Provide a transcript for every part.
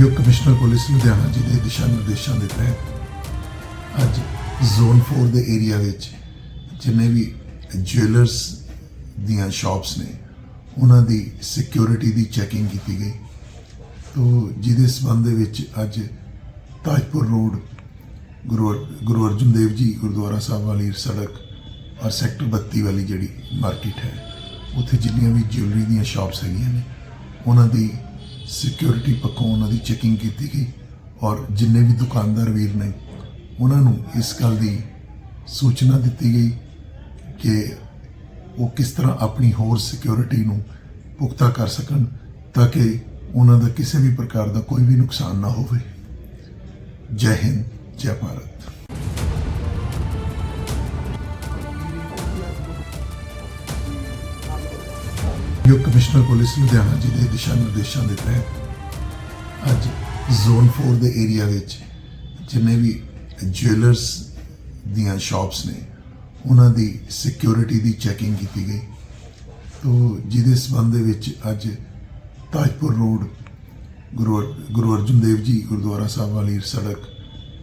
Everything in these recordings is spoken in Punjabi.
ਜੋ ਕਮਿਸ਼ਨਰ ਪੁਲਿਸ ਲੁਧਿਆਣਾ ਜੀ ਦੇ ਦਿਸ਼ਾ ਨਿਰਦੇਸ਼ਾਂ ਦੇ ਤਹਿਤ ਅੱਜ ਜ਼ੋਨ 4 ਦੇ ਏਰੀਆ ਵਿੱਚ ਜਿੰਨੇ ਵੀ ਜੁਐਲਰਸ ਦੀਆਂ ਸ਼ਾਪਸ ਨੇ, ਉਹਨਾਂ ਦੀ ਸਿਕਿਉਰਿਟੀ ਦੀ ਚੈਕਿੰਗ ਕੀਤੀ ਗਈ। ਤੋ ਜਿਹਦੇ ਸਬੰਧ ਦੇ ਵਿੱਚ ਅੱਜ ਤਾਜਪੁਰ ਰੋਡ, ਗੁਰੂ ਅਰ- ਗੁਰੂ ਅਰਜਨ ਦੇਵ ਜੀ ਗੁਰਦੁਆਰਾ ਸਾਹਿਬ ਵਾਲੀ ਸੜਕ ਔਰ ਸੈਕਟਰ 32 ਵਾਲੀ ਜਿਹੜੀ ਮਾਰਕੀਟ ਹੈ, ਉੱਥੇ ਜਿੰਨੀਆਂ ਵੀ ਜੁਐਲਰੀ ਦੀਆਂ ਸ਼ਾਪਸ ਹੈਗੀਆਂ ਨੇ, ਉਹਨਾਂ ਦੀ ਸਿਕਿਉਰਿਟੀ ਪੱਖੋਂ ਉਹਨਾਂ ਦੀ ਚੈਕਿੰਗ ਕੀਤੀ ਗਈ ਔਰ ਜਿੰਨੇ ਵੀ ਦੁਕਾਨਦਾਰ ਵੀਰ ਨੇ, ਉਹਨਾਂ ਨੂੰ ਇਸ ਗੱਲ ਦੀ ਸੂਚਨਾ ਦਿੱਤੀ ਗਈ ਕਿ ਉਹ ਕਿਸ ਤਰ੍ਹਾਂ ਆਪਣੀ ਹੋਰ ਸਿਕਿਉਰਿਟੀ ਨੂੰ ਪੁਖਤਾ ਕਰ ਸਕਣ ਤਾਂ ਕਿ ਉਹਨਾਂ ਦਾ ਕਿਸੇ ਵੀ ਪ੍ਰਕਾਰ ਦਾ ਕੋਈ ਵੀ ਨੁਕਸਾਨ ਨਾ ਹੋਵੇ। ਜੈ ਹਿੰਦ, ਜੈ ਭਾਰਤ। ਜੋ ਕਮਿਸ਼ਨਰ ਪੁਲਿਸ ਲੁਧਿਆਣਾ ਜੀ ਦੇ ਦਿਸ਼ਾ ਨਿਰਦੇਸ਼ਾਂ ਦੇ ਤਹਿਤ ਅੱਜ ਜ਼ੋਨ 4 ਦੇ ਏਰੀਆ ਵਿੱਚ ਜਿੰਨੇ ਵੀ ਜੁਐਲਰਸ ਦੀਆਂ ਸ਼ਾਪਸ ਨੇ, ਉਹਨਾਂ ਦੀ ਸਿਕਿਉਰਿਟੀ ਦੀ ਚੈਕਿੰਗ ਕੀਤੀ ਗਈ। ਤੋ ਜਿਹਦੇ ਸਬੰਧ ਦੇ ਵਿੱਚ ਅੱਜ ਤਾਜਪੁਰ ਰੋਡ, ਗੁਰੂ ਅਰ- ਗੁਰੂ ਅਰਜਨ ਦੇਵ ਜੀ ਗੁਰਦੁਆਰਾ ਸਾਹਿਬ ਵਾਲੀ ਸੜਕ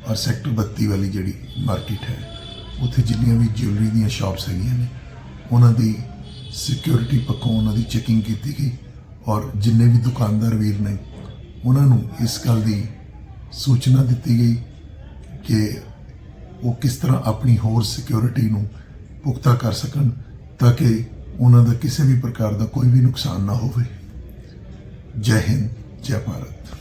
ਔਰ ਸੈਕਟਰ 32 ਵਾਲੀ ਜਿਹੜੀ ਮਾਰਕੀਟ ਹੈ, ਉੱਥੇ ਜਿੰਨੀਆਂ ਵੀ ਜੁਐਲਰੀ ਦੀਆਂ ਸ਼ਾਪਸ ਹੈਗੀਆਂ ਨੇ, ਉਹਨਾਂ ਦੀ ਸਿਕਿਉਰਿਟੀ ਪੱਖੋਂ ਉਹਨਾਂ ਦੀ ਚੈਕਿੰਗ ਕੀਤੀ ਗਈ ਔਰ ਜਿੰਨੇ ਵੀ ਦੁਕਾਨਦਾਰ ਵੀਰ ਨੇ, ਉਹਨਾਂ ਨੂੰ ਇਸ ਗੱਲ ਦੀ ਸੂਚਨਾ ਦਿੱਤੀ ਗਈ ਕਿ ਉਹ ਕਿਸ ਤਰ੍ਹਾਂ ਆਪਣੀ ਹੋਰ ਸਿਕਿਉਰਿਟੀ ਨੂੰ ਪੁਖਤਾ ਕਰ ਸਕਣ ਤਾਂ ਕਿ ਉਹਨਾਂ ਦਾ ਕਿਸੇ ਵੀ ਪ੍ਰਕਾਰ ਦਾ ਕੋਈ ਵੀ ਨੁਕਸਾਨ ਨਾ ਹੋਵੇ। ਜੈ ਹਿੰਦ, ਜੈ ਭਾਰਤ।